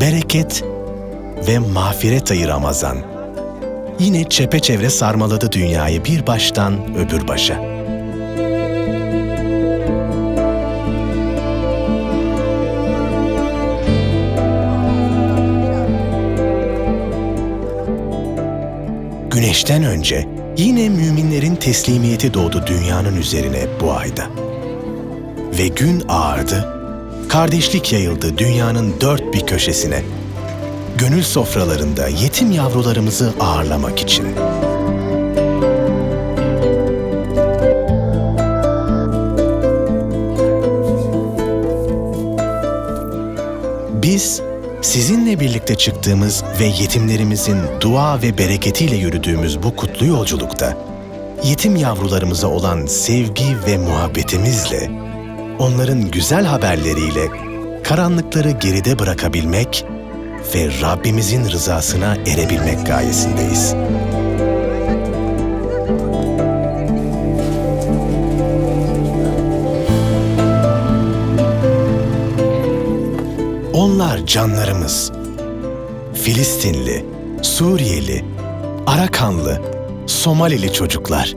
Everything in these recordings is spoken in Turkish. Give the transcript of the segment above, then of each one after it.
bereket ve mağfiret ayı Ramazan. Yine çepeçevre sarmaladı dünyayı bir baştan öbür başa. Güneşten önce yine müminlerin teslimiyeti doğdu dünyanın üzerine bu ayda. Ve gün ağardı, kardeşlik yayıldı dünyanın dört bir köşesine. Gönül sofralarında yetim yavrularımızı ağırlamak için. Biz sizinle birlikte çıktığımız ve yetimlerimizin dua ve bereketiyle yürüdüğümüz bu kutlu yolculukta yetim yavrularımıza olan sevgi ve muhabbetimizle onların güzel haberleriyle karanlıkları geride bırakabilmek ve Rabbimizin rızasına erebilmek gayesindeyiz. Onlar canlarımız. Filistinli, Suriyeli, Arakanlı, Somalili çocuklar.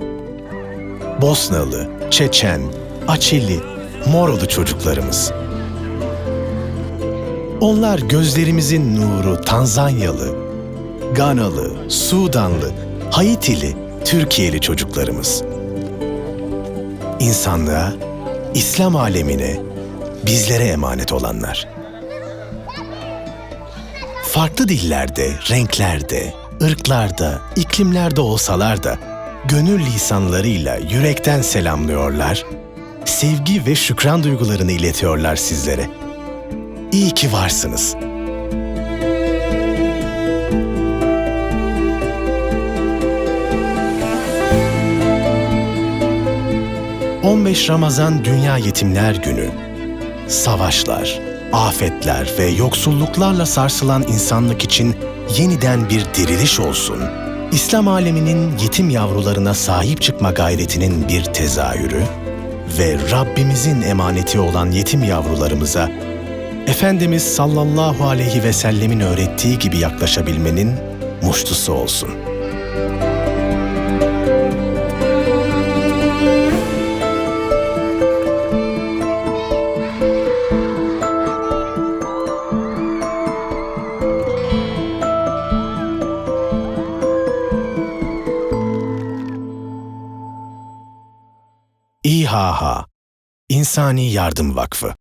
Bosnalı, Çeçen, Açili, Morolu çocuklarımız. Onlar gözlerimizin nuru Tanzanyalı, Ganalı, Sudanlı, Haitili, Türkiye'li çocuklarımız. İnsanlığa, İslam alemine, bizlere emanet olanlar. Farklı dillerde, renklerde, ırklarda, iklimlerde olsalar da gönül lisanlarıyla yürekten selamlıyorlar, sevgi ve şükran duygularını iletiyorlar sizlere. İyi ki varsınız. ...15 Ramazan Dünya Yetimler Günü... ...savaşlar, afetler ve yoksulluklarla sarsılan insanlık için yeniden bir diriliş olsun. İslam aleminin yetim yavrularına sahip çıkma gayretinin bir tezahürü ve Rabbimizin emaneti olan yetim yavrularımıza Efendimiz sallallahu aleyhi ve sellemin öğrettiği gibi yaklaşabilmenin muştusu olsun. İHH İnsani Yardım Vakfı